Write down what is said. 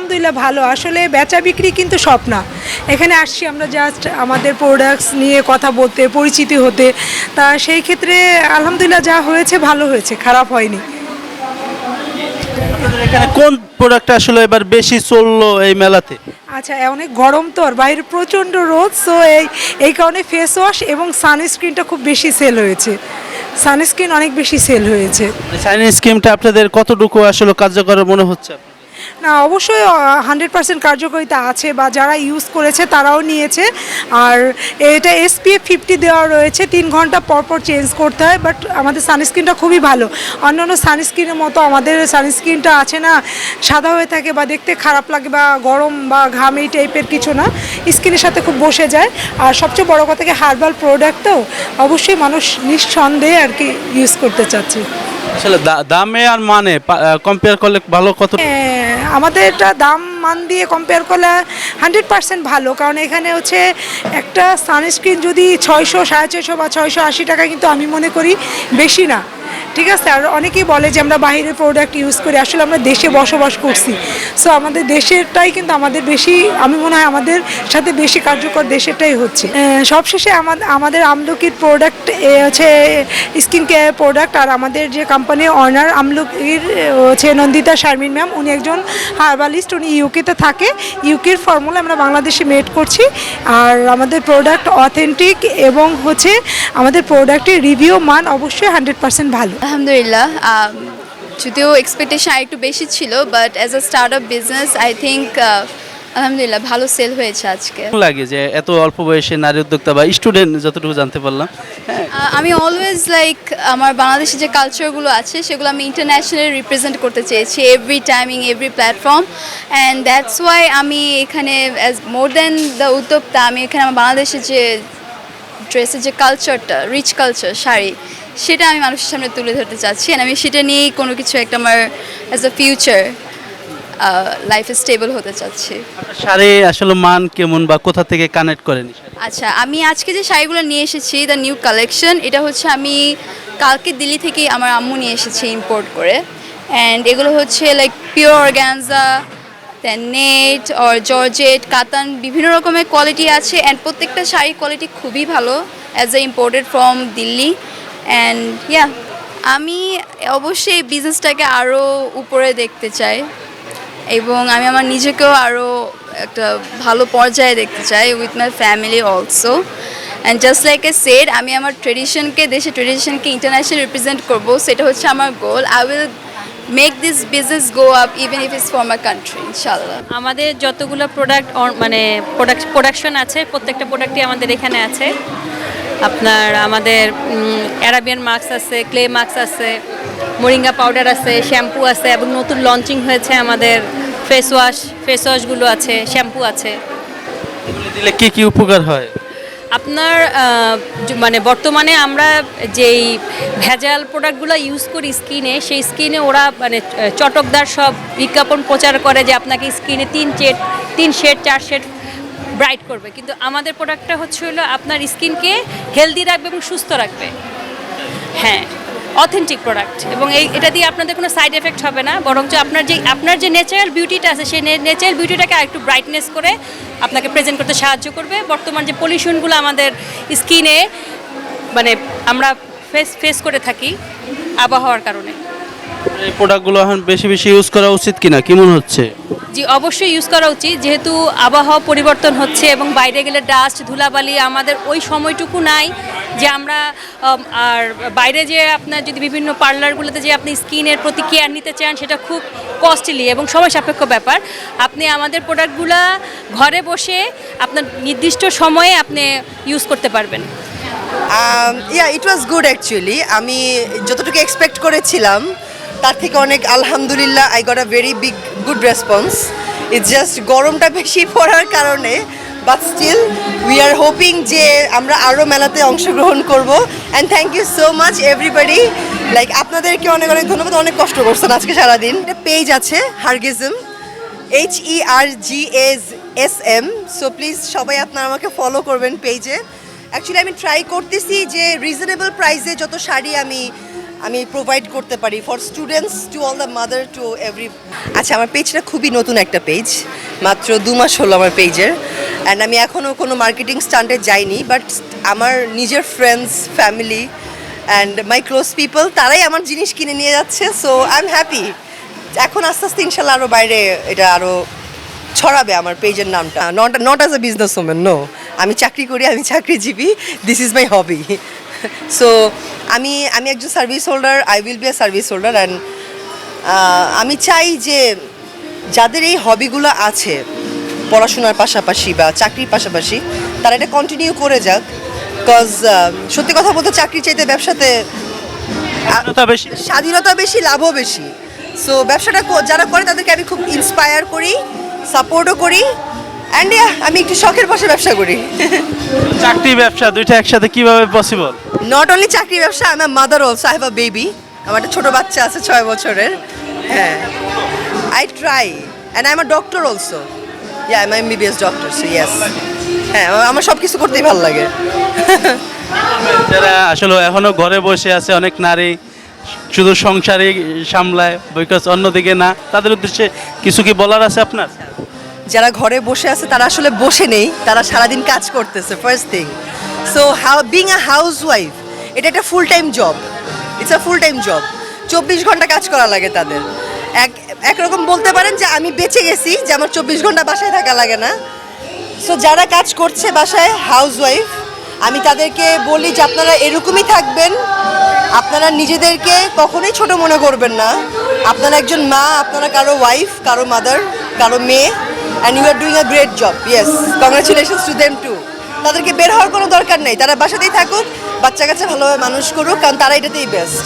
আলহামদুলিল্লাহ ভালো। আসলে বেচা বিক্রি কিন্তু সব না এখানে আসছি আমরা জাস্ট আমাদের প্রোডাক্টস নিয়ে কথা বলতে পরিচিতি হতে। তা সেই ক্ষেত্রে আলহামদুলিল্লাহ যা হয়েছে ভালো হয়েছে খারাপ হয়নি। এখানে কোন প্রোডাক্টটা আসলে এবার বেশি চলল এই মেলাতে? আচ্ছা অনেক গরম তো আর বাইরে প্রচণ্ড রোদ সো এই এই কারণে ফেস ওয়াশ এবং সানস্ক্রিনটা খুব বেশি সেল হয়েছে। সানস্ক্রিন অনেক বেশি সেল হয়েছে। চাইনিজ স্কিমটা আপনাদের কতটুকু আসলে কার্যকর মনে হচ্ছে? না অবশ্যই হান্ড্রেড পার্সেন্ট কার্যকারিতা আছে বা যারা ইউজ করেছে তারাও নিয়েছে। আর এটা এসপিএফ ফিফটি দেওয়া রয়েছে তিন ঘণ্টা পর পর চেঞ্জ করতে হয় বাট আমাদের সানস্ক্রিনটা খুবই ভালো। অন্যান্য সানস্ক্রিনের মতো আমাদের সানস্ক্রিনটা আছে না সাদা হয়ে থাকে বা দেখতে খারাপ লাগে বা গরম বা ঘাম এই টাইপের কিছু না স্কিনের সাথে খুব বসে যায়। আর সবচেয়ে বড় কথা কি হার্বাল প্রোডাক্ট তো? অবশ্যই মানুষ নিঃসন্দেহে আর কি ইউজ করতে চাচ্ছে। আসলে দামে আর মানে কম্পেয়ার করলে ভালো কত হ্যাঁ, আমাদের এটা দাম, মান দিয়ে কম্পেয়ার করলে হান্ড্রেড পার্সেন্ট ভালো। কারণ এখানে হচ্ছে একটা সানস্ক্রিন যদি ছয়শো, সাড়ে ছয়শো বা ছয়শো আশি টাকা কিন্তু আমি মনে করি বেশি না। ঠিক আছে? আর অনেকেই বলে যে আমরা বাইরের প্রোডাক্ট ইউজ করি, আসলে আমরা দেশে বসবাস করছি। সো আমাদের দেশেরটাই কিন্তু আমাদের বেশি, আমি মনে হয় আমাদের সাথে বেশি কার্যকর দেশেরটাই হচ্ছে। সবশেষে আমাদের আমলকির প্রোডাক্ট হচ্ছে স্কিন কেয়ার প্রোডাক্ট আর আমাদের যে কোম্পানি অনার আমলকির হচ্ছে নন্দিতা শারমিন ম্যাম, উনি একজন হার্বালিস্ট উনি ইউকেতে থাকে। ইউকের ফর্মুলা আমরা বাংলাদেশে মেড করছি। আর আমাদের প্রোডাক্ট অথেন্টিক এবং হচ্ছে আমাদের প্রোডাক্টের রিভিউ মান অবশ্যই হান্ড্রেড পার্সেন্ট ভালো। আলহামদুলিল্লাহ যদিও এক্সপেকটেশন একটু বেশি ছিল but as a start up business I think আলহামদুলিল্লাহ ভালো সেল হয়েছে আজকে। লাগে যে এত অল্প বয়সে নারী উদ্যোক্তা বা স্টুডেন্ট যতটুকু জানতে পারলাম? আমি অলওয়েজ লাইক আমার বাংলাদেশে যে কালচারগুলো আছে সেগুলো আমি ইন্টারন্যাশনালি রিপ্রেজেন্ট করতে চেয়েছি every timing every platform and that's why আমি এখানে অ্যাজ মোর দ্যান দ্য উদ্যোক্তা আমি এখানে আমার বাংলাদেশের যে ড্রেসের যে কালচারটা রিচ কালচার শাড়ি সেটা আমি মানুষের সামনে তুলে ধরতে চাচ্ছি আমি সেটা নিয়েই কোনো কিছু একটা আমার অ্যাজ আ ফিউচার লাইফে স্টেবল হতে চাচ্ছি। শাড়ি আসলে মান কেমন বা কোথা থেকে কানেক্ট করেন আচ্ছা আমি আজকে যে শাড়িগুলো নিয়ে এসেছি দ্য নিউ কালেকশন এটা হচ্ছে আমি কালকে দিল্লি থেকে আমার আম্মু নিয়ে এসেছি ইম্পোর্ট করে অ্যান্ড এগুলো হচ্ছে like pure organza then net or georgette katan বিভিন্ন রকমের কোয়ালিটি আছে অ্যান্ড প্রত্যেকটা শাড়ির কোয়ালিটি খুবই ভালো as a imported from Delhi and yeah আমি অবশ্যই বিজনেসটাকে আরও উপরে দেখতে চাই এবং আমি আমার নিজেকেও আরও একটা ভালো পর্যায়ে দেখতে চাই with my family also and just like a sad আমি আমার ট্রেডিশনকে দেশের ট্রেডিশনকে ইন্টারন্যাশনাল রিপ্রেজেন্ট করব, সেটা হচ্ছে আমার goal I will make this business go up even if is for my country ইনশাল্লাহ আমাদের যতগুলো প্রোডাক্ট মানে প্রোডাক্ট প্রোডাকশন আছে, প্রত্যেকটা প্রোডাক্টই আমাদের এখানে আছে। আপনার আমাদের অ্যারাবিয়ান মাস্ক আছে ক্লে মাস্ক আছে মোরিঙ্গা পাউডার আছে শ্যাম্পু আছে এবং নতুন লঞ্চিং হয়েছে আমাদের ফেস ওয়াশ ফেস ওয়াশগুলো আছে শ্যাম্পু আছে। দিলে কি কি উপকার হয়? আপনার মানে বর্তমানে আমরা যেই ভেজাল প্রোডাক্টগুলো ইউজ করি স্কিনে সেই স্কিনে ওরা মানে চটকদার সব বিজ্ঞাপন প্রচার করে যে আপনাকে স্কিনে তিন চেট তিন শেড চার শেড ব্রাইট করবে। কিন্তু আমাদের প্রোডাক্টটা হচ্ছে হলো আপনার স্কিনকে হেলদি রাখবে এবং সুস্থ রাখবে। হ্যাঁ অথেন্টিক প্রোডাক্ট। এবং এই, এটা দিয়ে আপনাদের কোনো সাইড এফেক্ট হবে না। বরঞ্চ আপনার যে আপনার যে ন্যাচারাল বিউটিটা আছে, সেই ন্যাচারাল বিউটিটাকে আরেকটু ব্রাইটনেস করে আপনাকে প্রেজেন্ট করতে সাহায্য করবে। বর্তমান যে পলিউশনগুলো আমাদের স্কিনে মানে আমরা ফেস ফেস করে থাকি আবহাওয়ার কারণে। এই প্রোডাক্টগুলো এখন বেশি বেশি ইউজ করা উচিত কিনা? কি মনে হচ্ছে? জি অবশ্যই ইউজ করা উচিত। যেহেতু আবহাওয়া পরিবর্তন হচ্ছে এবং বাইরে গেলে ডাস্ট ধুলাবালি আমাদের ওই সময়টুকু নাই যে আমরা আর বাইরে যে আপনার যদি বিভিন্ন পার্লারগুলোতে যে আপনি স্কিনের প্রতি কেয়ার নিতে চান সেটা খুব কস্টলি এবং সময় সাপেক্ষ ব্যাপার। আপনি আমাদের প্রোডাক্টগুলা ঘরে বসে আপনার নির্দিষ্ট সময়ে আপনি ইউজ করতে পারবেন। ইয়া ইট ওয়াজ গুড অ্যাকচুয়ালি আমি যতটুকু এক্সপেক্ট করেছিলাম তার থেকে অনেক আলহামদুলিল্লাহ I got a very big good response it's just গরমটা বেশি পড়ার কারণে but still we are hoping যে আমরা আরও মেলাতে অংশগ্রহণ করব। And thank you so much everybody like আপনাদেরকে অনেক অনেক ধন্যবাদ, অনেক কষ্ট করছেন আজকে সারাদিন। একটা পেজ আছে হার্গিজম H E R G S S M so please সবাই আপনারা আমাকে ফলো করবেন পেজে অ্যাকচুয়ালি আমি ট্রাই করতেছি যে রিজনেবল প্রাইসে যত শাড়ি আমি আমি প্রোভাইড করতে পারি for students to all the mother to every আচ্ছা আমার পেজটা খুবই নতুন একটা পেজ মাত্র দু মাস হলো আমার পেজের অ্যান্ড আমি এখনও কোনো মার্কেটিং স্টান্টে যাইনি বাট আমার নিজের friends family and my close people তারাই আমার জিনিস কিনে নিয়ে যাচ্ছে সো আই এম হ্যাপি এখন আস্তে আস্তে ইনশাল্লাহ আরও বাইরে এটা আরও ছড়াবে আমার পেজের নামটা। Not not as a business women no আমি চাকরি করি, আমি চাকরিজীবী this is my hobby so আমি আমি একজন service holder I will be a service holder and আমি চাই যে যাদের এই হবিগুলো আছে পড়াশোনার পাশাপাশি বা চাকরির পাশাপাশি তারা এটা কন্টিনিউ করে যাক। বিকজ সত্যি কথা বলতে চাকরি চাইতে ব্যবসাতে বেশি। স্বাধীনতা বেশি লাভও বেশি। সো ব্যবসাটা যারা করে তাদেরকে আমি খুব ইন্সপায়ার করি সাপোর্টও করি। অ্যান্ড আমি একটু শখের বসে ব্যবসা করি। চাকরি ব্যবসা দুইটা একসাথে কীভাবে পসিবল নট অনলি চাকরি ব্যবসা আমি mother also I have a baby আমার একটা ছোটো বাচ্চা আছে ছয় বছরের। হ্যাঁ। I try and I am a doctor also yeah I am MBBS doctor so yes হ্যাঁ আমার- আমার সব কিছু করতেই ভালো লাগে। যারা আসলে এখনও ঘরে বসে আছে অনেক নারী শুধু সংসারই সামলায় বিকজ অন্যদিকে না তাদের উদ্দেশ্যে কিছু কি বলার আছে আপনার? যারা ঘরে বসে আছে, তারা আসলে বসে নেই, তারা সারাদিন কাজ করতেছে first thing so how being a house wife এটা একটা full time job it's a full time job চব্বিশ ঘণ্টা কাজ করা লাগে তাদের। এক, একরকম বলতে পারেন যে আমি বেঁচে গেছি, যে আমার চব্বিশ ঘণ্টা বাসায় থাকা লাগে না। সো যারা কাজ করছে বাসায় হাউস ওয়াইফ আমি তাদেরকে বলি যে আপনারা এরকমই থাকবেন। আপনারা নিজেদেরকে কখনোই ছোট মনে করবেন না। আপনারা একজন মা, আপনারা কারও ওয়াইফ কারও মাদার কারও মেয়ে। And you are doing a great job yes congratulations to them to তাদেরকে বের হওয়ার কোনো দরকার নেই। তারা বাসাতেই থাকুক, বাচ্চা কাছে ভালোভাবে মানুষ করুক, কারণ তারা এটাতেই বেস্ট